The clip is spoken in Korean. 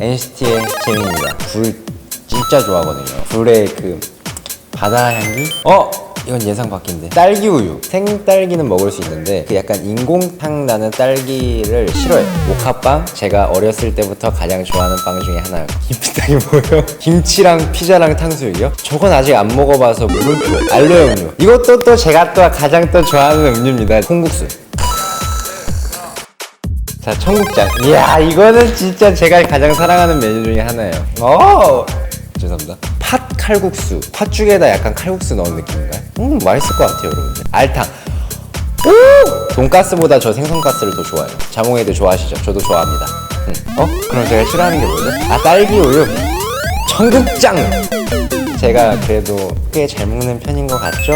NCT의 재민입니다. 굴 진짜 좋아하거든요. 굴의 그 바다 향기? 어? 이건 예상 밖인데 딸기 우유 생딸기는 먹을 수 있는데 그 약간 인공향 나는 딸기를 싫어해요 모카빵 제가 어렸을 때부터 가장 좋아하는 빵 중에 하나예요 김치탕이 뭐예요? 김치랑 피자랑 탕수육이요? 저건 아직 안 먹어봐서 물음표 알로에 음료 이것도 또 제가 또 가장 또 좋아하는 음료입니다 콩국수 자 청국장 이야 이거는 진짜 제가 가장 사랑하는 메뉴 중에 하나예요 어 죄송합니다 팥 칼국수 팥죽에다 약간 칼국수 넣은 느낌인가요? 음 맛있을 것 같아요 여러분들 알탕 오! 돈가스보다 저 생선가스를 더 좋아해요 장홍이도 좋아하시죠? 저도 좋아합니다 음. 어? 그럼 제가 싫어하는 게 뭐죠? 아 딸기 우유 청국장 제가 그래도 꽤 잘 먹는 편인 것 같죠?